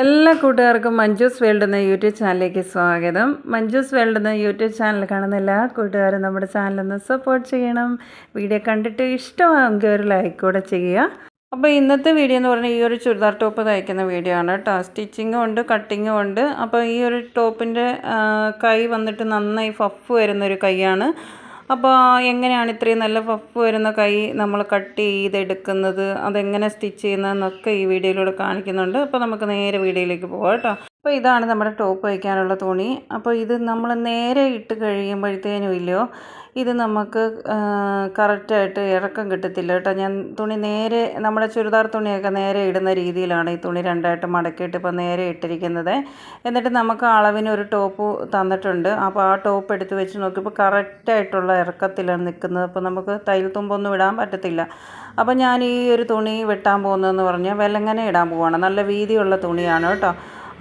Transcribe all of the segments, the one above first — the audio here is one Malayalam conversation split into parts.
എല്ലാ കൂട്ടുകാർക്കും മഞ്ജൂസ് വേൾഡ് എന്ന യൂട്യൂബ് ചാനലിലേക്ക് സ്വാഗതം. മഞ്ജൂസ് വേൾഡ് എന്ന യൂട്യൂബ് ചാനൽ കാണുന്ന എല്ലാ കൂട്ടുകാരും നമ്മുടെ ചാനലൊന്ന് സപ്പോർട്ട് ചെയ്യണം. വീഡിയോ കണ്ടിട്ട് ഇഷ്ടമാകുമെങ്കിൽ ഒരു ലൈക്ക് കൂടെ ചെയ്യുക. അപ്പോൾ ഇന്നത്തെ വീഡിയോ എന്ന് പറഞ്ഞാൽ ഈ ഒരു ചുരിദാർ ടോപ്പ് തയ്ക്കുന്ന വീഡിയോ ആണ് കേട്ടോ. സ്റ്റിച്ചിങ്ങും ഉണ്ട് കട്ടിങ്ങും ഉണ്ട്. അപ്പോൾ ഈ ഒരു ടോപ്പിന്റെ കൈ വന്നിട്ട് നന്നായി ഫഫ് വരുന്നൊരു കൈയാണ്. അപ്പോൾ എങ്ങനെയാണ് ഇത്രയും നല്ല പഫ് വരുന്ന കൈ നമ്മൾ കട്ട് ചെയ്തെടുക്കുന്നത്? അതെങ്ങനെ സ്റ്റിച്ച് ചെയ്യുന്നതെന്നൊക്കെ ഈ വീഡിയോയിലൂടെ കാണിക്കുന്നുണ്ട്. അപ്പോൾ നമുക്ക് നേരെ വീഡിയോയിലേക്ക് പോകാം കേട്ടോ. അപ്പോൾ ഇതാണ് നമ്മുടെ ടോപ്പ് വയ്ക്കാനുള്ള തുണി. അപ്പോൾ ഇത് നമ്മൾ നേരെ ഇട്ട് കഴിയുമ്പോഴത്തേനും ഇല്ലയോ ഇത് നമുക്ക് കറക്റ്റായിട്ട് ഇറക്കം കിട്ടത്തില്ല കേട്ടോ. ഞാൻ തുണി നേരെ നമ്മുടെ ചുരിദാർ തുണിയൊക്കെ നേരെ ഇടുന്ന രീതിയിലാണ് ഈ തുണി രണ്ടായിട്ട് മടക്കിയിട്ട് ഇപ്പോൾ നേരെ ഇട്ടിരിക്കുന്നത്. എന്നിട്ട് നമുക്ക് അളവിന് ഒരു ടോപ്പ് തന്നിട്ടുണ്ട്. അപ്പോൾ ആ ടോപ്പ് എടുത്ത് വെച്ച് നോക്കിയപ്പോൾ കറക്റ്റായിട്ടുള്ള ഇറക്കത്തിലാണ് നിൽക്കുന്നത്. അപ്പോൾ നമുക്ക് തയ്യൽ തുമ്പൊന്നും ഇടാൻ പറ്റത്തില്ല. അപ്പോൾ ഞാൻ ഈ ഒരു തുണി വെട്ടാൻ പോകുന്നതെന്ന് പറഞ്ഞാൽ വെലങ്ങനെ ഇടാൻ പോവുകയാണ് നല്ല വീതിയുള്ള തുണിയാണ് കേട്ടോ.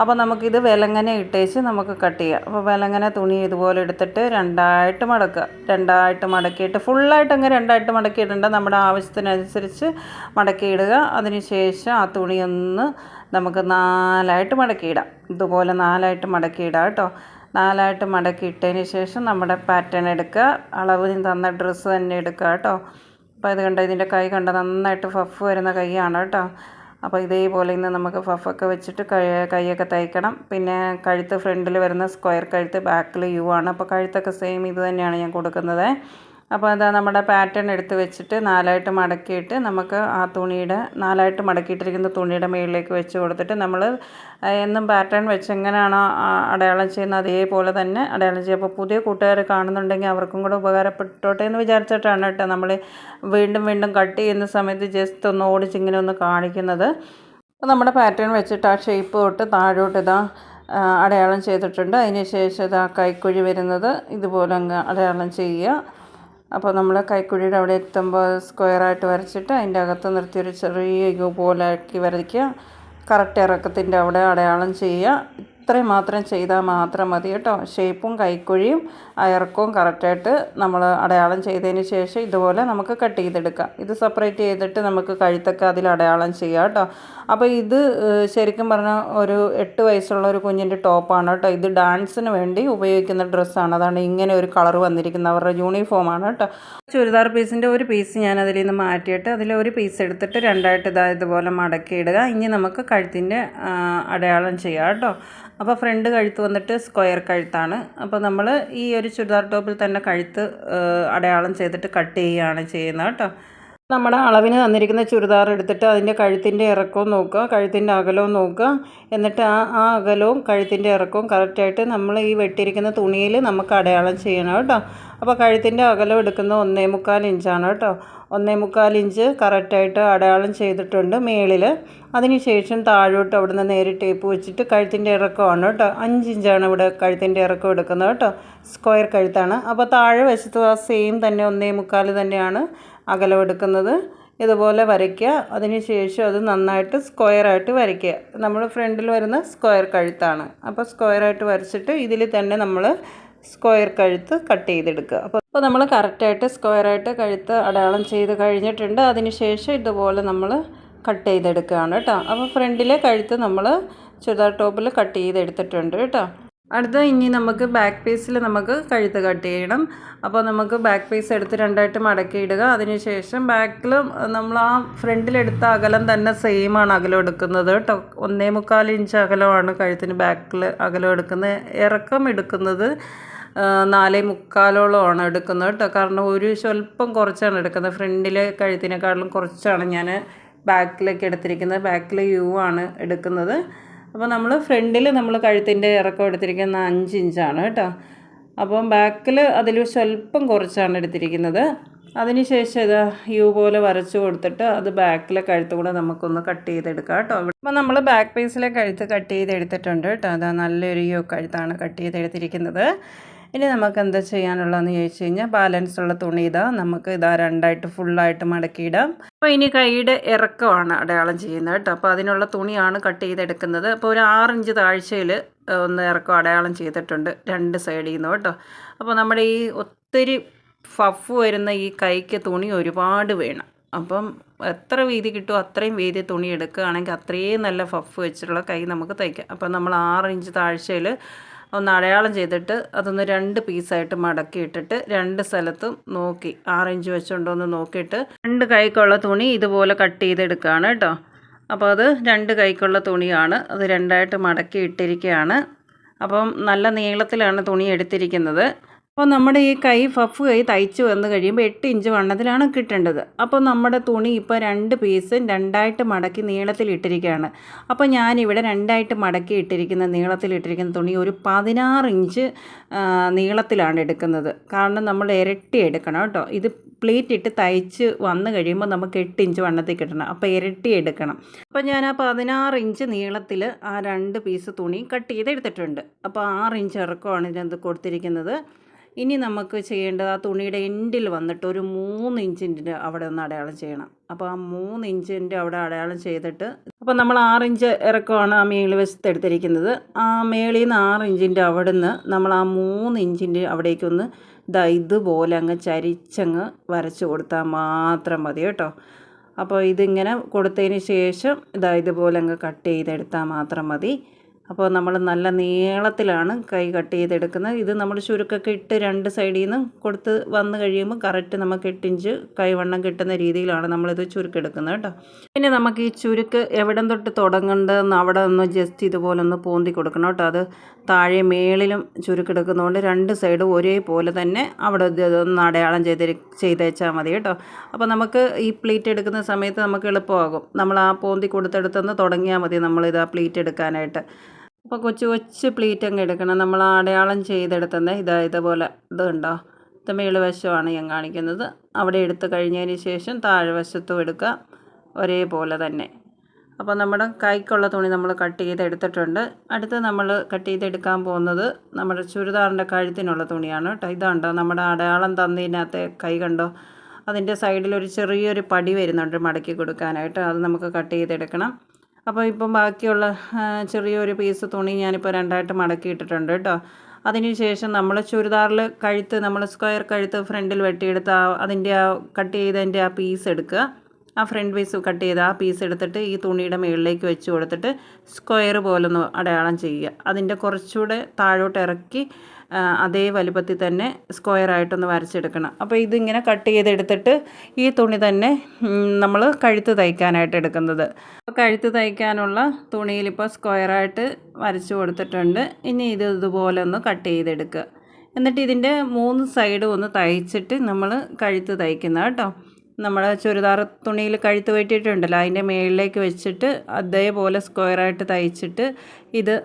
അപ്പോൾ നമുക്കിത് വിലങ്ങനെ ഇട്ടേച്ച് നമുക്ക് കട്ട് ചെയ്യാം. അപ്പോൾ വിലങ്ങനെ തുണി ഇതുപോലെ എടുത്തിട്ട് രണ്ടായിട്ട് മടക്കുക. രണ്ടായിട്ട് മടക്കിയിട്ട് ഫുള്ളായിട്ട് അങ്ങ് രണ്ടായിട്ട് മടക്കി ഇടേണ്ട നമ്മുടെ ആവശ്യത്തിനനുസരിച്ച് മടക്കിയിടുക. അതിന് ശേഷം ആ തുണി ഒന്ന് നമുക്ക് നാലായിട്ട് മടക്കിയിടാം. ഇതുപോലെ നാലായിട്ട് മടക്കിയിടാം കേട്ടോ. നാലായിട്ട് മടക്കിയിട്ടതിന് ശേഷം നമ്മുടെ പാറ്റേൺ എടുക്കുക. അളവ് തന്ന ഡ്രസ്സ് തന്നെ എടുക്കുക കേട്ടോ. അപ്പോൾ ഇത് കണ്ട ഇതിന്റെ കൈ കണ്ട നന്നായിട്ട് ഫഫ് വരുന്ന കൈയാണ് കേട്ടോ. അപ്പോൾ ഇതേപോലെ ഇന്ന് നമുക്ക് ഫഫൊക്കെ വെച്ചിട്ട് കൈയൊക്കെ തയ്ക്കണം. പിന്നെ കഴുത്ത് ഫ്രണ്ടിൽ വരുന്ന സ്ക്വയർ കഴുത്ത് ബാക്കിൽ യു ആണ്. അപ്പോൾ കഴുത്തൊക്കെ സെയിം ഇത് തന്നെയാണ് ഞാൻ കൊടുക്കുന്നത്. അപ്പോൾ അതാ നമ്മുടെ പാറ്റേൺ എടുത്ത് വെച്ചിട്ട് നാലായിട്ട് മടക്കിയിട്ട് നമുക്ക് ആ തുണിയുടെ നാലായിട്ട് മടക്കിയിട്ടിരിക്കുന്ന തുണിയുടെ മുകളിലേക്ക് വെച്ച് കൊടുത്തിട്ട് നമ്മൾ എന്നും പാറ്റേൺ വെച്ച് എങ്ങനെയാണോ അടയാളം ചെയ്യുന്നത് അതേപോലെ തന്നെ അടയാളം ചെയ്യുക. അപ്പോൾ പുതിയ കൂട്ടുകാർ കാണുന്നുണ്ടെങ്കിൽ അവർക്കും കൂടെ ഉപകാരപ്പെട്ടോട്ടെ എന്ന് വിചാരിച്ചിട്ടാണ് കേട്ടോ നമ്മൾ വീണ്ടും വീണ്ടും കട്ട് ചെയ്യുന്ന സമയത്ത് ജസ്റ്റ് ഒന്ന് ഓടിച്ച് ഇങ്ങനെ ഒന്ന് കാണിക്കുന്നത്. അപ്പോൾ നമ്മുടെ പാറ്റേൺ വെച്ചിട്ട് ആ ഷേപ്പ് തൊട്ട് താഴോട്ട് ഇതാ അടയാളം ചെയ്തിട്ടുണ്ട്. അതിന് ശേഷം ഇതാ കൈക്കുഴി വരുന്നത് ഇതുപോലെ അങ്ങ് അടയാളം ചെയ്യുക. അപ്പോൾ നമ്മൾ കൈക്കുഴിയുടെ അവിടെ എത്തുമ്പോൾ സ്ക്വയറായിട്ട് വരച്ചിട്ട് അതിന്റെ അകത്ത് നിർത്തി ഒരു ചെറിയ യു പോലെ ആക്കി വരയ്ക്കുക. കറക്റ്റ് ഇറക്കത്തിന്റെ അവിടെ അടയാളം ചെയ്യുക. ഇത്രയും മാത്രം ചെയ്താൽ മാത്രം മതി കേട്ടോ. ഷേപ്പും കൈക്കുഴിയും ഇറക്കവും കറക്റ്റായിട്ട് നമ്മൾ അടയാളം ചെയ്തതിന് ശേഷം ഇതുപോലെ നമുക്ക് കട്ട് ചെയ്തെടുക്കാം. ഇത് സെപ്പറേറ്റ് ചെയ്തിട്ട് നമുക്ക് കഴുത്തൊക്കെ അതിൽ അടയാളം ചെയ്യാം കേട്ടോ. അപ്പോൾ ഇത് ശരിക്കും പറഞ്ഞാൽ ഒരു എട്ട് വയസ്സുള്ള ഒരു കുഞ്ഞിന്റെ ടോപ്പാണ് കേട്ടോ. ഇത് ഡാൻസിന് വേണ്ടി ഉപയോഗിക്കുന്ന ഡ്രസ്സാണ് അതാണ് ഇങ്ങനെ ഒരു കളർ വന്നിരിക്കുന്നത്. അവരുടെ യൂണിഫോമാണ് കേട്ടോ. ചുരിദാർ പീസിന്റെ ഒരു പീസ് ഞാൻ അതിൽ നിന്ന് മാറ്റിയിട്ട് അതിൽ ഒരു പീസ് എടുത്തിട്ട് രണ്ടായിട്ട് ഇതാ ഇതുപോലെ മടക്കി ഇടുക ഇനി നമുക്ക് കഴുത്തിന്റെ അടയാളം ചെയ്യാം കേട്ടോ. അപ്പോൾ ഫ്രണ്ട് കഴുത്ത് വന്നിട്ട് സ്ക്വയർ കഴുത്താണ്. അപ്പോൾ നമ്മൾ ഈ ഒരു ചുരിദാർ ടോപ്പിൽ തന്നെ കഴുത്ത് അടയാളം ചെയ്തിട്ട് കട്ട് ചെയ്യുകയാണ് ചെയ്യുന്നത് കേട്ടോ. നമ്മുടെ അളവിന് തന്നിരിക്കുന്ന ചുരിദാർ എടുത്തിട്ട് അതിന്റെ കഴുത്തിന്റെ ഇറക്കവും നോക്കുക കഴുത്തിന്റെ അകലവും നോക്കുക. എന്നിട്ട് ആ ആ അകലവും കഴുത്തിന്റെ ഇറക്കവും കറക്റ്റായിട്ട് നമ്മൾ ഈ വെട്ടിയിരിക്കുന്ന തുണിയിൽ നമുക്ക് അടയാളം ചെയ്യണം കേട്ടോ. അപ്പോൾ കഴുത്തിന്റെ അകലം എടുക്കുന്നത് ഒന്നേ മുക്കാൽ ഇഞ്ചാണ് കേട്ടോ. ഒന്നേ മുക്കാൽ ഇഞ്ച് കറക്റ്റായിട്ട് അടയാളം ചെയ്തിട്ടുണ്ട് മേളിൽ അതിനുശേഷം താഴോട്ട് അവിടുന്ന് നേരെ ടേപ്പ് വെച്ചിട്ട് കഴുത്തിന്റെ ഇറക്കമാണ് കേട്ടോ. അഞ്ച് ഇഞ്ചാണ് ഇവിടെ കഴുത്തിന്റെ ഇറക്കം എടുക്കുന്നത് കേട്ടോ. സ്ക്വയർ കഴുത്താണ്. അപ്പോൾ താഴെ വശത്ത് ആ സെയിം തന്നെ ഒന്നേ മുക്കാൽ തന്നെയാണ് അകലം എടുക്കുന്നത്. ഇതുപോലെ വരയ്ക്കുക. അതിനുശേഷം അത് നന്നായിട്ട് സ്ക്വയറായിട്ട് വരയ്ക്കുക. നമ്മൾ ഫ്രണ്ടിൽ വരുന്ന സ്ക്വയർ കഴുത്താണ്. അപ്പോൾ സ്ക്വയറായിട്ട് വരച്ചിട്ട് ഇതിൽ തന്നെ നമ്മൾ സ്ക്വയർ കഴുത്ത് കട്ട് ചെയ്തെടുക്കുക. അപ്പോൾ അപ്പോൾ നമ്മൾ കറക്റ്റായിട്ട് സ്ക്വയറായിട്ട് കഴുത്ത് അടയാളം ചെയ്ത് കഴിഞ്ഞിട്ടുണ്ട്. അതിനുശേഷം ഇതുപോലെ നമ്മൾ കട്ട് ചെയ്തെടുക്കുകയാണ് കേട്ടോ. അപ്പോൾ ഫ്രണ്ടിലെ കഴുത്ത് നമ്മൾ ചുരിദാർ ടോപ്പിൽ കട്ട് ചെയ്തെടുത്തിട്ടുണ്ട് കേട്ടോ. അടുത്ത ഇനി നമുക്ക് ബാക്ക് പീസിൽ നമുക്ക് കഴുത്ത് കട്ട് ചെയ്യണം. അപ്പോൾ നമുക്ക് ബാക്ക് പീസ് എടുത്ത് രണ്ടായിട്ട് മടക്കി ഇടുക. അതിനുശേഷം ബാക്കിൽ നമ്മൾ ആ ഫ്രണ്ടിലെടുത്ത അകലം തന്നെ സെയിമാണ് അകലം എടുക്കുന്നത് കേട്ടോ. ഒന്നേ മുക്കാൽ ഇഞ്ച് അകലമാണ് കഴുത്തിന് ബാക്കിൽ അകലം എടുക്കുന്നത്. ഇറക്കം എടുക്കുന്നത് നാലേ മുക്കാലോളമാണ് എടുക്കുന്നത് കേട്ടോ. കാരണം ഒരു സ്വല്പം കുറച്ചാണ് എടുക്കുന്നത്. ഫ്രണ്ടിലെ കഴുത്തിനേക്കാളും കുറച്ചാണ് ഞാൻ ബാക്കിലേക്ക് എടുത്തിരിക്കുന്നത്. ബാക്കിൽ യു ആണ് എടുക്കുന്നത്. അപ്പോൾ നമ്മൾ ഫ്രണ്ടിൽ നമ്മൾ കഴുത്തിന്റെ ഇറക്കം എടുത്തിരിക്കുന്ന അഞ്ച് ഇഞ്ചാണ് കേട്ടോ. അപ്പം ബാക്കിൽ അതിൽ സ്വല്പം കുറച്ചാണ് എടുത്തിരിക്കുന്നത്. അതിനുശേഷം ഇത് യു പോലെ വരച്ചു കൊടുത്തിട്ട് അത് ബാക്കിലെ കഴുത്ത് കൂടെ നമുക്കൊന്ന് കട്ട് ചെയ്തെടുക്കാം കേട്ടോ. അപ്പോൾ നമ്മൾ ബാക്ക് പീസിലെ കഴുത്ത് കട്ട് ചെയ്തെടുത്തിട്ടുണ്ട് കേട്ടോ. അതാ നല്ലൊരു യു കഴുത്താണ് കട്ട് ചെയ്തെടുത്തിരിക്കുന്നത്. ഇനി നമുക്ക് എന്താ ചെയ്യാനുള്ളതെന്ന് ചോദിച്ചു കഴിഞ്ഞാൽ ബാലൻസ് ഉള്ള തുണി ഇതാ. നമുക്ക് ഇതാ രണ്ടായിട്ട് ഫുള്ളായിട്ട് മടക്കിയിടാം. അപ്പോൾ ഇനി കൈയുടെ ഇറക്കമാണ് അടയാളം ചെയ്യുന്നത് കേട്ടോ. അപ്പോൾ അതിനുള്ള തുണിയാണ് കട്ട് ചെയ്തെടുക്കുന്നത്. അപ്പോൾ ഒരു ആറിഞ്ച് താഴ്ചയിൽ ഒന്ന് ഇറക്കം അടയാളം ചെയ്തിട്ടുണ്ട് രണ്ട് സൈഡിൽ നിന്ന് കേട്ടോ. അപ്പോൾ നമ്മുടെ ഈ ഒത്തിരി ഫഫ് വരുന്ന ഈ കൈക്ക് തുണി ഒരുപാട് വേണം. അപ്പം എത്ര വീതി കിട്ടുമോ അത്രയും വീതി തുണി എടുക്കുകയാണെങ്കിൽ അത്രയും നല്ല ഫഫ് വെച്ചിട്ടുള്ള കൈ നമുക്ക് തയ്ക്കാം. അപ്പം നമ്മൾ ആറ് ഇഞ്ച് താഴ്ചയിൽ ഒന്ന് അടയാളം ചെയ്തിട്ട് അതൊന്ന് രണ്ട് പീസായിട്ട് മടക്കി ഇട്ടിട്ട് രണ്ട് സ്ഥലത്തും നോക്കി. ആറ് ഇഞ്ച് വെച്ചുണ്ടോ എന്ന് നോക്കിയിട്ട് രണ്ട് കൈക്കുള്ള തുണി ഇതുപോലെ കട്ട് ചെയ്തെടുക്കുകയാണ് കേട്ടോ. അപ്പോൾ അത് രണ്ട് കൈക്കുള്ള തുണിയാണ്. അത് രണ്ടായിട്ട് മടക്കി ഇട്ടിരിക്കുകയാണ് അപ്പം നല്ല നീളത്തിലാണ് തുണി എടുത്തിരിക്കുന്നത്. അപ്പോൾ നമ്മുടെ ഈ കൈ ഫഫ് കൈ തയ്ച്ച് വന്ന് കഴിയുമ്പോൾ എട്ട് ഇഞ്ച് വണ്ണത്തിലാണ് കിട്ടേണ്ടത്. അപ്പോൾ നമ്മുടെ തുണി ഇപ്പോൾ രണ്ട് പീസ് രണ്ടായിട്ട് മടക്കി നീളത്തിൽ ഇട്ടിരിക്കുകയാണ് അപ്പോൾ ഞാനിവിടെ രണ്ടായിട്ട് മടക്കി ഇട്ടിരിക്കുന്ന നീളത്തിൽ ഇട്ടിരിക്കുന്ന തുണി ഒരു പതിനാറ് ഇഞ്ച് നീളത്തിലാണ് എടുക്കുന്നത്. കാരണം നമ്മൾ ഇരട്ടി എടുക്കണം കേട്ടോ. ഇത് പ്ലേറ്റ് ഇട്ട് തയ്ച്ച് വന്നു കഴിയുമ്പോൾ നമുക്ക് എട്ട് ഇഞ്ച് വണ്ണത്തിൽ കിട്ടണം. അപ്പോൾ ഇരട്ടി എടുക്കണം. അപ്പോൾ ഞാൻ ആ പതിനാറ് ഇഞ്ച് നീളത്തിൽ ആ രണ്ട് പീസ് തുണി കട്ട് ചെയ്ത് എടുത്തിട്ടുണ്ട് അപ്പോൾ ആറ് ഇഞ്ച് ഇറക്കമാണ് ഇതിനകത്ത് കൊടുത്തിരിക്കുന്നത്. ഇനി നമുക്ക് ചെയ്യേണ്ടത് ആ തുണിയുടെ എൻഡിൽ വന്നിട്ട് ഒരു മൂന്ന് ഇഞ്ചിന്റെ അവിടെ ഒന്ന് അടയാളം ചെയ്യണം. അപ്പോൾ ആ മൂന്ന് ഇഞ്ചിന്റെ അവിടെ അടയാളം ചെയ്തിട്ട് അപ്പോൾ നമ്മൾ ആറ് ഇഞ്ച് ഇറക്കമാണ് ആ മേളി വശത്ത് എടുത്തിരിക്കുന്നത്. ആ മേളിൽ നിന്ന് ആറ് ഇഞ്ചിന്റെ അവിടെ നിന്ന് നമ്മൾ ആ മൂന്ന് ഇഞ്ചിന്റെ അവിടേക്കൊന്ന് ഇതാ ഇതുപോലെ അങ്ങ് ചരിച്ചങ്ങ് വരച്ച് കൊടുത്താൽ മാത്രം മതി കേട്ടോ. അപ്പോൾ ഇതിങ്ങനെ കൊടുത്തതിന് ശേഷം ഇതാ ഇതുപോലെ അങ്ങ് കട്ട് ചെയ്തെടുത്താൽ മാത്രം മതി. അപ്പോൾ നമ്മൾ നല്ല നീളത്തിലാണ് കൈ കട്ട് ചെയ്തെടുക്കുന്നത്. ഇത് നമ്മൾ ചുരുക്കൊക്കെ ഇട്ട് രണ്ട് സൈഡിൽ നിന്ന് കൊടുത്ത് വന്ന് കഴിയുമ്പോൾ കറക്റ്റ് നമുക്ക് എട്ടിഞ്ച് കൈവണ്ണം കിട്ടുന്ന രീതിയിലാണ് നമ്മളിത് ചുരുക്കെടുക്കുന്നത് കേട്ടോ. പിന്നെ നമുക്ക് ഈ ചുരുക്ക് എവിടം തൊട്ട് തുടങ്ങേണ്ടതെന്ന് അവിടെ ഒന്ന് ജസ്റ്റ് ഇതുപോലെ ഒന്ന് പോന്തി കൊടുക്കണം കേട്ടോ. അത് താഴെ മേളിലും ചുരുക്കെടുക്കുന്നതുകൊണ്ട് രണ്ട് സൈഡും ഒരേപോലെ തന്നെ അവിടെ ഇതൊന്ന് അടയാളം ചെയ്ത് ചെയ്തേച്ചാൽ മതി കേട്ടോ. അപ്പോൾ നമുക്ക് ഈ പ്ലീറ്റ് എടുക്കുന്ന സമയത്ത് നമുക്ക് എളുപ്പമാകും. നമ്മൾ ആ പോന്തി കൊടുത്തെടുത്തുനിന്ന് തുടങ്ങിയാൽ മതി നമ്മളിത് ആ പ്ലീറ്റ് എടുക്കാനായിട്ട്. അപ്പോൾ കൊച്ചു കൊച്ചു പ്ലീറ്റ് അങ്ങ് എടുക്കണം. നമ്മൾ അടയാളം ചെയ്തെടുത്തത് ഇതാ ഇതുപോലെ ഇത് കണ്ടോ? ഇത് മേളുവശമാണ് ഞാൻ കാണിക്കുന്നത്. അവിടെ എടുത്തു കഴിഞ്ഞതിന് ശേഷം താഴ്വശത്തും എടുക്കുക ഒരേപോലെ തന്നെ. അപ്പോൾ നമ്മുടെ കൈക്കുള്ള തുണി നമ്മൾ കട്ട് ചെയ്തെടുത്തിട്ടുണ്ട് അടുത്ത് നമ്മൾ കട്ട് ചെയ്തെടുക്കാൻ പോകുന്നത് നമ്മുടെ ചുരിദാറിന്റെ കഴുത്തിനുള്ള തുണിയാണ് കേട്ടോ. ഇതുണ്ടോ നമ്മുടെ അടയാളം തന്നതിനകത്തെ കൈ കണ്ടോ? അതിന്റെ സൈഡിൽ ഒരു ചെറിയൊരു പടി വരുന്നുണ്ട് മടക്കി കൊടുക്കാനായിട്ട്. അത് നമുക്ക് കട്ട് ചെയ്തെടുക്കണം അപ്പോൾ ഇപ്പം ബാക്കിയുള്ള ചെറിയൊരു പീസ് തുണി ഞാനിപ്പോൾ രണ്ടായിട്ട് മടക്കി ഇട്ടിട്ടുണ്ട് കേട്ടോ. അതിനുശേഷം നമ്മൾ ചുരിദാറിൽ കഴുത്ത് നമ്മൾ സ്ക്വയർ കഴുത്ത് ഫ്രണ്ടിൽ വെട്ടിയെടുത്ത് അതിന്റെ ആ കട്ട് ചെയ്തതിന്റെ ആ പീസ് എടുക്കുക. ആ ഫ്രണ്ട് പീസ് കട്ട് ചെയ്ത് ആ പീസ് എടുത്തിട്ട് ഈ തുണിയുടെ മുകളിലേക്ക് വെച്ച് കൊടുത്തിട്ട് സ്ക്വയർ പോലൊന്ന് അടയാളം ചെയ്യുക. അതിന്റെ കുറച്ചുകൂടെ താഴോട്ട് ഇറക്കി അതേ വലുപ്പത്തിൽ തന്നെ സ്ക്വയറായിട്ടൊന്ന് വരച്ചെടുക്കണം. അപ്പോൾ ഇതിങ്ങനെ കട്ട് ചെയ്തെടുത്തിട്ട് ഈ തുണി തന്നെ നമ്മൾ കഴുത്ത് തയ്ക്കാനായിട്ട് എടുക്കുന്നത്. അപ്പോൾ കഴുത്ത് തയ്ക്കാനുള്ള തുണിയിലിപ്പോൾ സ്ക്വയറായിട്ട് വരച്ച് കൊടുത്തിട്ടുണ്ട്. ഇനി ഇത് ഇതുപോലെ ഒന്ന് കട്ട് ചെയ്തെടുക്കുക. എന്നിട്ട് ഇതിന്റെ മൂന്ന് സൈഡും ഒന്ന് തയ്ച്ചിട്ട് നമ്മൾ കഴുത്ത് തയ്ക്കുന്ന കേട്ടോ. നമ്മുടെ ചുരിദാർ തുണിയിൽ കഴുത്ത് വെട്ടിയിട്ടുണ്ടല്ലോ. അതിന്റെ മുകളിലേക്ക് വെച്ചിട്ട് അതേപോലെ സ്ക്വയറായിട്ട് തയ്ച്ചിട്ട് ഇത്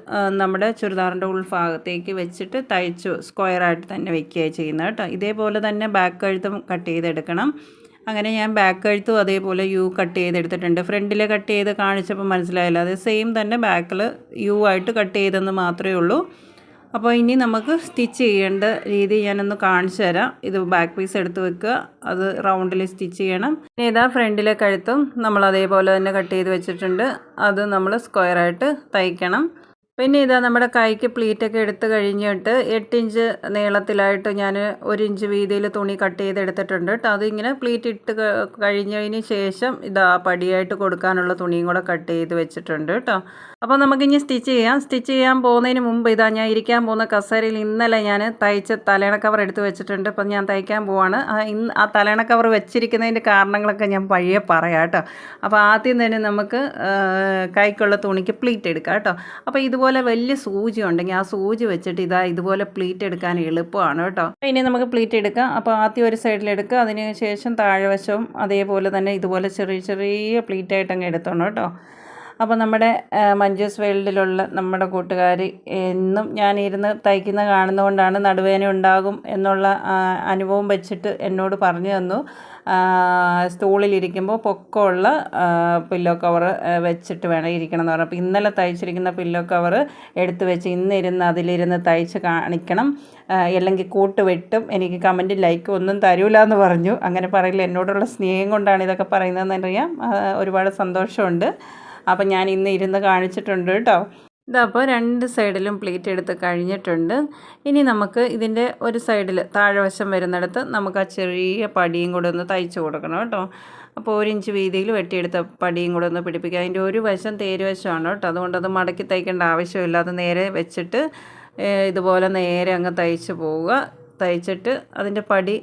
നമ്മുടെ ചുരിദാറിന്റെ ഉൾഭാഗത്തേക്ക് വെച്ചിട്ട് തയ്ച്ചു സ്ക്വയറായിട്ട് തന്നെ വെക്കുകയാണ് ചെയ്യുന്നത് കേട്ടോ. ഇതേപോലെ തന്നെ ബാക്ക് കഴുത്തും കട്ട് ചെയ്തെടുക്കണം. അങ്ങനെ ഞാൻ ബാക്ക് കഴുത്തും അതേപോലെ യു കട്ട് ചെയ്തെടുത്തിട്ടുണ്ട്. ഫ്രണ്ടിൽ കട്ട് ചെയ്ത് കാണിച്ചപ്പോൾ മനസ്സിലായില്ല. അത് സെയിം തന്നെ ബാക്കിൽ യു ആയിട്ട് കട്ട് ചെയ്തെന്ന് മാത്രമേ ഉള്ളൂ. അപ്പോൾ ഇനി നമുക്ക് സ്റ്റിച്ച് ചെയ്യേണ്ട രീതി ഞാനൊന്ന് കാണിച്ചു തരാം. ഇത് ബാക്ക് പീസ് എടുത്ത് വെക്കുക. അത് റൗണ്ടിൽ സ്റ്റിച്ച് ചെയ്യണം. പിന്നെ ഇതാ ഫ്രണ്ടിലെ കഴുത്തും നമ്മൾ അതേപോലെ തന്നെ കട്ട് ചെയ്ത് വെച്ചിട്ടുണ്ട്. അത് നമ്മൾ സ്ക്വയറായിട്ട് തയ്ക്കണം. പിന്നെ ഇതാ നമ്മുടെ കൈക്ക് പ്ലീറ്റൊക്കെ എടുത്ത് കഴിഞ്ഞിട്ട് എട്ട് ഇഞ്ച് നീളത്തിലായിട്ട് ഞാൻ ഒരു ഇഞ്ച് വീതിയിൽ തുണി കട്ട് ചെയ്ത് എടുത്തിട്ടുണ്ട് കേട്ടോ അതിങ്ങനെ പ്ലീറ്റ് ഇട്ട് കഴിഞ്ഞതിന് ശേഷം ഇതാ പടിയായിട്ട് കൊടുക്കാനുള്ള തുണിയും കൂടെ കട്ട് ചെയ്ത് വെച്ചിട്ടുണ്ട് കേട്ടോ അപ്പോൾ നമുക്കിനി സ്റ്റിച്ച് ചെയ്യാം. സ്റ്റിച്ച് ചെയ്യാൻ പോകുന്നതിന് മുമ്പ് ഇതാ ഞാൻ ഇരിക്കാൻ പോകുന്ന കസേരയിൽ ഇന്നലെ ഞാൻ തയ്ച്ച തലേണ കവർ എടുത്ത് വെച്ചിട്ടുണ്ട്. അപ്പോൾ ഞാൻ തയ്ക്കാൻ പോവാണ്. ഇന്ന് ആ തലേണ കവർ വെച്ചിരിക്കുന്നതിന്റെ കാരണങ്ങളൊക്കെ ഞാൻ പഴയ പറയാം കേട്ടോ. അപ്പോൾ ആദ്യം തന്നെ നമുക്ക് കൈക്കുള്ള തുണിക്ക് പ്ലീറ്റ് എടുക്കാം കേട്ടോ. അപ്പോൾ ഇതുപോലെ വലിയ സൂചി ഉണ്ടെങ്കിൽ ആ സൂചി വെച്ചിട്ട് ഇതാ ഇതുപോലെ പ്ലീറ്റ് എടുക്കാൻ എളുപ്പമാണ് കേട്ടോ. ഇനി നമുക്ക് പ്ലീറ്റ് എടുക്കാം. അപ്പോൾ ആദ്യം ഒരു സൈഡിൽ എടുക്കുക. അതിന് ശേഷം താഴ്വശവും അതേപോലെ തന്നെ ഇതുപോലെ ചെറിയ ചെറിയ പ്ലീറ്റായിട്ടങ്ങ് എടുത്തോണം കേട്ടോ. അപ്പോൾ നമ്മുടെ മഞ്ജൂസ് വേൾഡിലുള്ള നമ്മുടെ കൂട്ടുകാർ എന്നും ഞാനിരുന്ന് തയ്ക്കുന്ന കാണുന്നതുകൊണ്ടാണ് നടുവേദന ഉണ്ടാകും എന്നുള്ള അനുഭവം വെച്ചിട്ട് എന്നോട് പറഞ്ഞു തന്നു. സ്റ്റൂളിലിരിക്കുമ്പോൾ പൊക്കമുള്ള പില്ലോ കവർ വെച്ചിട്ട് വേണം ഇരിക്കണം എന്ന് പറഞ്ഞു. അപ്പോൾ ഇന്നലെ തയ്ച്ചിരിക്കുന്ന പില്ലോ കവർ എടുത്ത് വെച്ച് ഇന്നിരുന്ന് അതിലിരുന്ന് തയ്ച്ച് കാണിക്കണം. അല്ലെങ്കിൽ കൂട്ട് വെട്ടും. എനിക്ക് കമന്റ് ലൈക്ക് ഒന്നും തരൂല എന്ന് പറഞ്ഞു. അങ്ങനെ പറയില്ല എന്നോടുള്ള സ്നേഹം കൊണ്ടാണ് ഇതൊക്കെ പറയുന്നതെന്ന് അറിയാം. ഒരുപാട് സന്തോഷമുണ്ട്. അപ്പം ഞാൻ ഇന്ന് ഇരുന്ന് കാണിച്ചിട്ടുണ്ട് കേട്ടോ. ഇതപ്പോൾ രണ്ട് സൈഡിലും പ്ലേറ്റ് എടുത്ത് കഴിഞ്ഞിട്ടുണ്ട്. ഇനി നമുക്ക് ഇതിന്റെ ഒരു സൈഡിൽ താഴെവശം വരുന്നിടത്ത് നമുക്ക് ആ ചെറിയ പടിയും കൂടെ ഒന്ന് തയ്ച്ച് കൊടുക്കണം കേട്ടോ. അപ്പോൾ ഒരു ഇഞ്ച് വീതിയിൽ വെട്ടിയെടുത്ത പടിയും കൂടെ ഒന്ന് പിടിപ്പിക്കുക അതിന്റെ ഒരു വശം തേരുവശമാണ് കേട്ടോ. അതുകൊണ്ട് അത് മടക്കി തയ്ക്കേണ്ട ആവശ്യമില്ല. അത് നേരെ വെച്ചിട്ട് ഇതുപോലെ നേരെ അങ്ങ് തയ്ച്ച് പോവുക. തയ്ച്ചിട്ട് അതിന്റെ പടി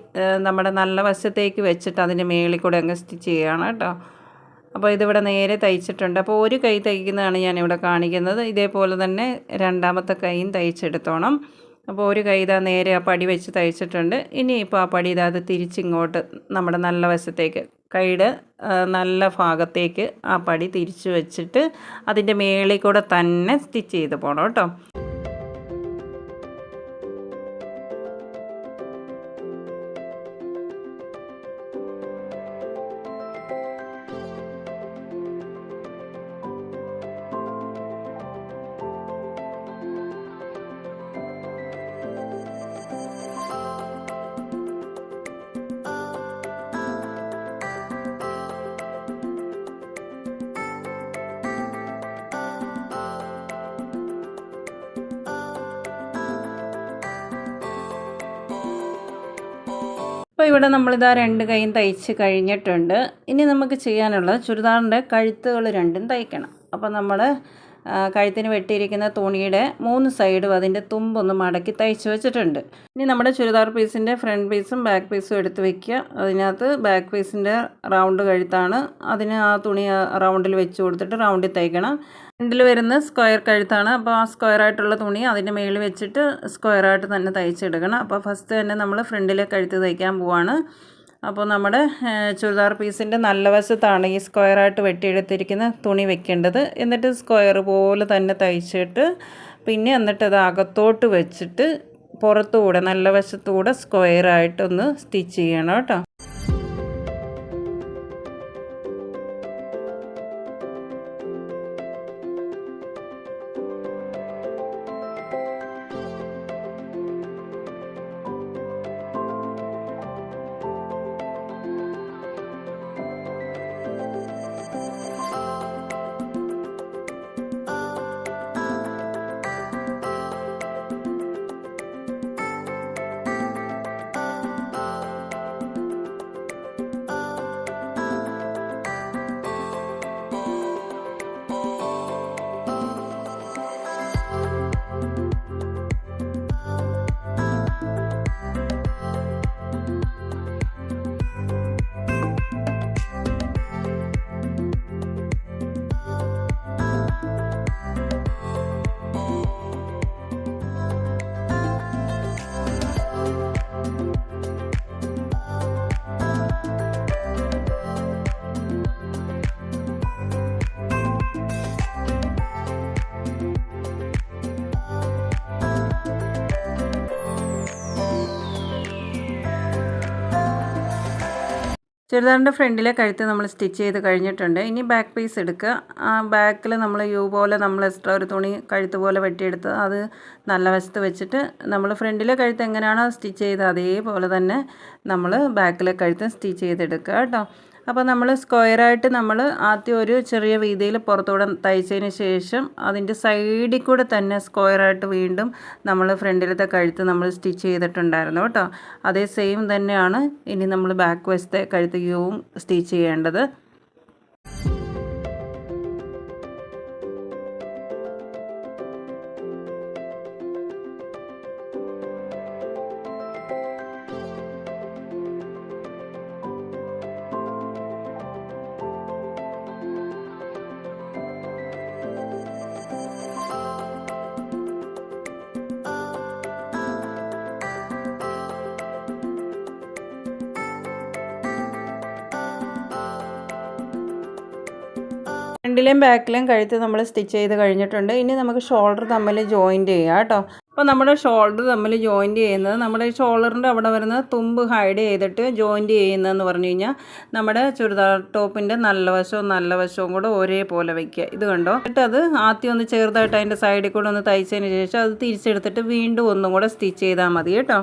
നമ്മുടെ നല്ല വശത്തേക്ക് വെച്ചിട്ട് അതിന്റെ മേളിൽ കൂടെ അങ്ങ് സ്റ്റിച്ച് ചെയ്യുകയാണ് കേട്ടോ. അപ്പോൾ ഇതിവിടെ നേരെ തയ്ച്ചിട്ടുണ്ട്. അപ്പോൾ ഒരു കൈ തയ്ക്കുന്നതാണ് ഞാനിവിടെ കാണിക്കുന്നത്. ഇതേപോലെ തന്നെ രണ്ടാമത്തെ കൈയും തയ്ച്ചെടുത്തോണം. അപ്പോൾ ഒരു കൈ ഇതാ നേരെ ആ പടി വെച്ച് തയ്ച്ചിട്ടുണ്ട്. ഇനി ഇപ്പോൾ ആ പടി ഇതാ അത് തിരിച്ചിങ്ങോട്ട് നമ്മുടെ നല്ല വശത്തേക്ക് കൈയുടെ നല്ല ഭാഗത്തേക്ക് ആ പടി തിരിച്ചു വെച്ചിട്ട് അതിന്റെ മേളിൽ കൂടെ തന്നെ സ്റ്റിച്ച് ചെയ്ത് പോകണം കേട്ടോ. അപ്പോൾ ഇവിടെ നമ്മളിതാ രണ്ട് കൈയും തയ്ച്ച് കഴിഞ്ഞിട്ടുണ്ട്. ഇനി നമുക്ക് ചെയ്യാനുള്ളത് ചുരിദാറിന്റെ കഴുത്തുകൾ രണ്ടും തയ്ക്കണം. അപ്പോൾ നമ്മൾ കഴുത്തിന് വെട്ടിയിരിക്കുന്ന തുണിയുടെ മൂന്ന് സൈഡും അതിന്റെ തുമ്പൊന്ന് മടക്കി തയ്ച്ച് വെച്ചിട്ടുണ്ട്. ഇനി നമ്മുടെ ചുരിദാർ പീസിന്റെ ഫ്രണ്ട് പീസും ബാക്ക് പീസും എടുത്ത് വെക്കുക. അതിനകത്ത് ബാക്ക് പീസിന്റെ റൗണ്ട് കഴുത്താണ്. അതിന് ആ തുണി റൗണ്ടിൽ വെച്ച് കൊടുത്തിട്ട് റൗണ്ടിൽ തയ്ക്കണം. ഫ്രണ്ടിൽ വരുന്ന സ്ക്വയർ കഴുത്താണ്. അപ്പോൾ ആ സ്ക്വയർ ആയിട്ടുള്ള തുണി അതിന്റെ മേളിൽ വെച്ചിട്ട് സ്ക്വയർ ആയിട്ട് തന്നെ തയ്ച്ചെടുക്കണം. അപ്പോൾ ഫസ്റ്റ് തന്നെ നമ്മൾ ഫ്രണ്ടിലെ കഴുത്ത് തയ്ക്കാൻ പോവാണ്. അപ്പോൾ നമ്മുടെ ചുരിദാർ പീസിന്റെ നല്ല വശത്താണ് ഈ സ്ക്വയറായിട്ട് വെട്ടിയെടുത്തിരിക്കുന്ന തുണി വെക്കേണ്ടത്. എന്നിട്ട് സ്ക്വയർ പോലെ തന്നെ തയ്ച്ചിട്ട് പിന്നെ എന്നിട്ട് അത് അകത്തോട്ട് വെച്ചിട്ട് പുറത്തുകൂടെ നല്ല വശത്തുകൂടെ സ്ക്വയറായിട്ടൊന്ന് സ്റ്റിച്ച് ചെയ്യണം കേട്ടോ. ചുരിദാറിന്റെ ഫ്രണ്ടിലെ കഴുത്ത് നമ്മൾ സ്റ്റിച്ച് ചെയ്ത് കഴിഞ്ഞിട്ടുണ്ട്. ഇനി ബാക്ക് പീസ് എടുക്കുക. ആ ബാക്കിൽ നമ്മൾ യു പോലെ നമ്മൾ എക്സ്ട്രാ ഒരു തുണി കഴുത്ത് പോലെ വെട്ടിയെടുത്ത് അത് നല്ല വശത്ത് വെച്ചിട്ട് നമ്മൾ ഫ്രണ്ടിലെ കഴുത്ത് എങ്ങനെയാണോ സ്റ്റിച്ച് ചെയ്ത് അതേപോലെ തന്നെ നമ്മൾ ബാക്കിലെ കഴുത്ത് സ്റ്റിച്ച് ചെയ്തെടുക്കുക കേട്ടോ. അപ്പോൾ നമ്മൾ സ്ക്വയറായിട്ട് നമ്മൾ ആദ്യം ഒരു ചെറിയ രീതിയിൽ പുറത്തൂടെ തയ്ച്ചതിന് ശേഷം അതിന്റെ സൈഡിൽ കൂടെ തന്നെ സ്ക്വയറായിട്ട് വീണ്ടും നമ്മൾ ഫ്രണ്ടിലത്തെ കഴുത്ത് നമ്മൾ സ്റ്റിച്ച് ചെയ്തിട്ടുണ്ടായിരുന്നു കേട്ടോ. അതേ സെയിം തന്നെയാണ് ഇനി നമ്മൾ ബാക്ക് വശത്തെ കഴുത്ത് സ്റ്റിച്ച് ചെയ്യേണ്ടത്. ഫ്രണ്ടിലെയും ബാക്കിലെയും കഴുത്ത് നമ്മൾ സ്റ്റിച്ച് ചെയ്ത് കഴിഞ്ഞിട്ടുണ്ട്. ഇനി നമുക്ക് ഷോൾഡർ തമ്മിൽ ജോയിന്റ് ചെയ്യാം കേട്ടോ. അപ്പോൾ നമ്മുടെ ഷോൾഡർ തമ്മിൽ ജോയിന്റ് ചെയ്യുന്നത് നമ്മുടെ ഷോൾഡറിന്റെ അവിടെ വരുന്ന തുമ്പ് ഹൈഡ് ചെയ്തിട്ട് ജോയിന്റ് ചെയ്യുന്നതെന്ന് പറഞ്ഞു കഴിഞ്ഞാൽ നമ്മുടെ ചുരിദാർ ടോപ്പിന്റെ നല്ല വശവും നല്ല വശവും കൂടെ ഒരേപോലെ വയ്ക്കുക ഇത് കണ്ടോ? എന്നിട്ട് അത് ആദ്യം ഒന്ന് ചെറുതായിട്ട് അതിന്റെ സൈഡിൽ കൂടെ ഒന്ന് തയ്ച്ചതിന് ശേഷം അത് തിരിച്ചെടുത്തിട്ട് വീണ്ടും ഒന്നും കൂടെ സ്റ്റിച്ച് ചെയ്താൽ മതി കേട്ടോ.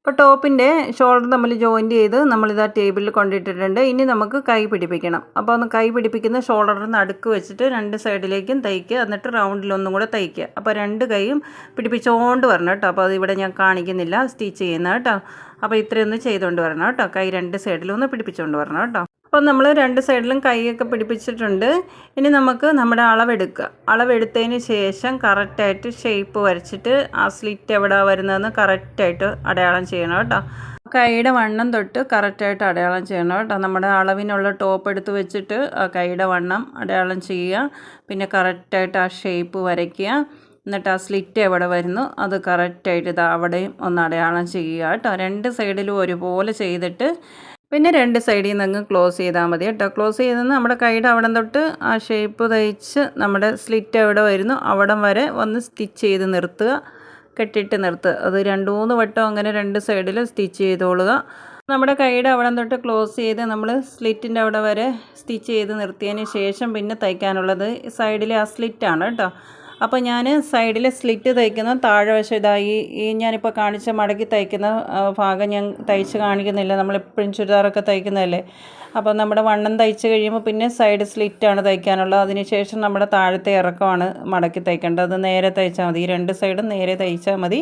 അപ്പോൾ ടോപ്പിന്റെ ഷോൾഡർ നമ്മൾ ജോയിന്റ് ചെയ്ത് നമ്മളിത് ആ ടേബിളിൽ കൊണ്ടിട്ടിട്ടുണ്ട്. ഇനി നമുക്ക് കൈ പിടിപ്പിക്കണം. അപ്പോൾ ഒന്ന് കൈ പിടിപ്പിക്കുന്ന ഷോൾഡറിന് അടുക്ക് വെച്ചിട്ട് രണ്ട് സൈഡിലേക്കും തയ്ക്കുക. എന്നിട്ട് റൗണ്ടിലൊന്നും കൂടെ തയ്ക്കുക. അപ്പോൾ രണ്ട് കൈയും പിടിപ്പിച്ചുകൊണ്ട് വരണം കേട്ടോ. അപ്പോൾ അതിവിടെ ഞാൻ കാണിക്കുന്നില്ല. സ്റ്റിച്ച് ചെയ്യുന്ന കേട്ടോ. അപ്പോൾ ഇത്രയൊന്ന് ചെയ്തുകൊണ്ട് വരണം കേട്ടോ. കൈ രണ്ട് സൈഡിലും പിടിപ്പിച്ചുകൊണ്ട് വരണം കേട്ടോ. അപ്പോൾ നമ്മൾ രണ്ട് സൈഡിലും കൈയൊക്കെ പിടിപ്പിച്ചിട്ടുണ്ട്. ഇനി നമുക്ക് നമ്മുടെ അളവെടുക്കുക. അളവെടുത്തതിന് ശേഷം കറക്റ്റായിട്ട് ഷേപ്പ് വരച്ചിട്ട് ആ സ്ലിറ്റ് എവിടെ വരുന്നതെന്ന് കറക്റ്റായിട്ട് അടയാളം ചെയ്യണം കേട്ടോ. കൈയുടെ വണ്ണം തൊട്ട് കറക്റ്റായിട്ട് അടയാളം ചെയ്യണം കേട്ടോ. നമ്മുടെ അളവിനുള്ള ടോപ്പ് എടുത്ത് വെച്ചിട്ട് കൈയുടെ വണ്ണം അടയാളം ചെയ്യുക. പിന്നെ കറക്റ്റായിട്ട് ആ ഷേപ്പ് വരയ്ക്കുക. എന്നിട്ട് ആ സ്ലിറ്റ് എവിടെ വരുന്നു അത് കറക്റ്റായിട്ട് ഇത് അവിടെയും ഒന്ന് അടയാളം ചെയ്യുക കേട്ടോ. രണ്ട് സൈഡിലും ഒരുപോലെ ചെയ്തിട്ട് പിന്നെ രണ്ട് സൈഡിൽ നിന്ന് അങ്ങ് ക്ലോസ് ചെയ്താൽ മതി കേട്ടോ. ക്ലോസ് ചെയ്തെന്ന് നമ്മുടെ കൈയുടെ അവിടം തൊട്ട് ആ ഷേപ്പ് തയ്ച്ച് നമ്മുടെ സ്ലിറ്റ് എവിടെ വരുന്നു അവിടം വരെ വന്ന് സ്റ്റിച്ച് ചെയ്ത് നിർത്തുക. കെട്ടിട്ട് നിർത്തുക. അത് രണ്ട് മൂന്ന് വട്ടം അങ്ങനെ രണ്ട് സൈഡിൽ സ്റ്റിച്ച് ചെയ്തോളുക. നമ്മുടെ കൈയുടെ അവിടം തൊട്ട് ക്ലോസ് ചെയ്ത് നമ്മൾ സ്ലിറ്റിന്റെ അവിടെ വരെ സ്റ്റിച്ച് ചെയ്ത് നിർത്തിയതിന് ശേഷം പിന്നെ തയ്ക്കാനുള്ളത് സൈഡിലെ ആ സ്ലിറ്റാണ് കേട്ടോ. അപ്പോൾ ഞാൻ സൈഡിൽ സ്ലിറ്റ് തയ്ക്കുന്ന താഴെ വശം ഇതായി ഈ ഞാനിപ്പോൾ കാണിച്ച മടക്കി തയ്ക്കുന്ന ഭാഗം ഞാൻ തയ്ച്ച് കാണിക്കുന്നില്ല. നമ്മളെപ്പോഴും ചുരിദാറൊക്കെ തയ്ക്കുന്നതല്ലേ? അപ്പോൾ നമ്മുടെ വണ്ണം തയ്ച്ച് കഴിയുമ്പോൾ പിന്നെ സൈഡ് സ്ലിറ്റാണ് തയ്ക്കാനുള്ളത്. അതിനുശേഷം നമ്മുടെ താഴത്തെ ഇറക്കമാണ് മടക്കി തയ്ക്കേണ്ടത്. അത് നേരെ തയ്ച്ചാൽ മതി. ഈ രണ്ട് സൈഡും നേരെ തയ്ച്ചാൽ മതി.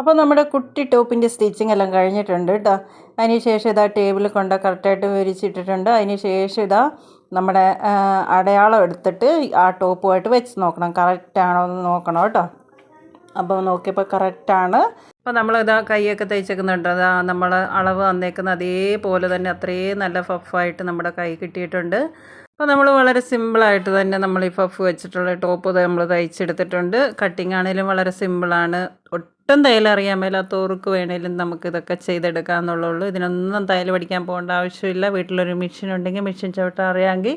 അപ്പോൾ നമ്മുടെ കുട്ടി ടോപ്പിന്റെ സ്റ്റിച്ചിങ് എല്ലാം കഴിഞ്ഞിട്ടുണ്ട് കേട്ടോ അതിന് ശേഷം ഇതാ ടേബിൾ കൊണ്ട് കറക്റ്റായിട്ട് വിരിച്ചിട്ടിട്ടുണ്ട്. അതിന് ശേഷം ഇതാ നമ്മുടെ അടയാളം എടുത്തിട്ട് ആ ടോപ്പുമായിട്ട് വെച്ച് നോക്കണം. കറക്റ്റാണോ എന്ന് നോക്കണം കേട്ടോ അപ്പോൾ നോക്കിയപ്പോൾ കറക്റ്റാണ് അപ്പോൾ നമ്മളിതാ കൈയൊക്കെ തയ്ച്ചേക്കുന്നുണ്ട്. അതാ നമ്മൾ അളവ് വന്നേക്കുന്ന അതേപോലെ തന്നെ അത്രയും നല്ല ഫഫായിട്ട് നമ്മുടെ കൈ കിട്ടിയിട്ടുണ്ട്. അപ്പോൾ നമ്മൾ വളരെ സിമ്പിളായിട്ട് തന്നെ നമ്മൾ ഈ ഫഫ് വെച്ചിട്ടുള്ള ടോപ്പ് നമ്മൾ തയ്ച്ചെടുത്തിട്ടുണ്ട്. കട്ടിങ് ആണെങ്കിലും വളരെ സിമ്പിളാണ് ഒട്ടും തയ്യൽ അറിയാൻ മേലാത്തവർക്ക് വേണേലും നമുക്കിതൊക്കെ ചെയ്തെടുക്കാമെന്നുള്ളൂ ഇതിനൊന്നും തയ്യൽ പഠിക്കാൻ പോകേണ്ട ആവശ്യമില്ല. വീട്ടിലൊരു മെഷീൻ ഉണ്ടെങ്കിൽ മെഷീൻ ചവിട്ടാൻ അറിയാമെങ്കിൽ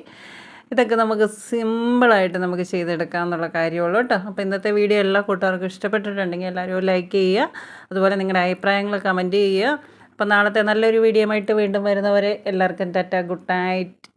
ഇതൊക്കെ നമുക്ക് സിമ്പിളായിട്ട് നമുക്ക് ചെയ്തെടുക്കാം എന്നുള്ള കാര്യമുള്ളൂ കേട്ടോ. അപ്പോൾ ഇന്നത്തെ വീഡിയോ എല്ലാ കൂട്ടുകാർക്കും ഇഷ്ടപ്പെട്ടിട്ടുണ്ടെങ്കിൽ എല്ലാവരും ലൈക്ക് ചെയ്യുക. അതുപോലെ നിങ്ങളുടെ അഭിപ്രായങ്ങൾ കമന്റ് ചെയ്യുക. അപ്പോൾ നാളത്തെ നല്ലൊരു വീഡിയോ ആയിട്ട് വീണ്ടും വരുന്നവരെ എല്ലാവർക്കും ടാറ്റ. Good night.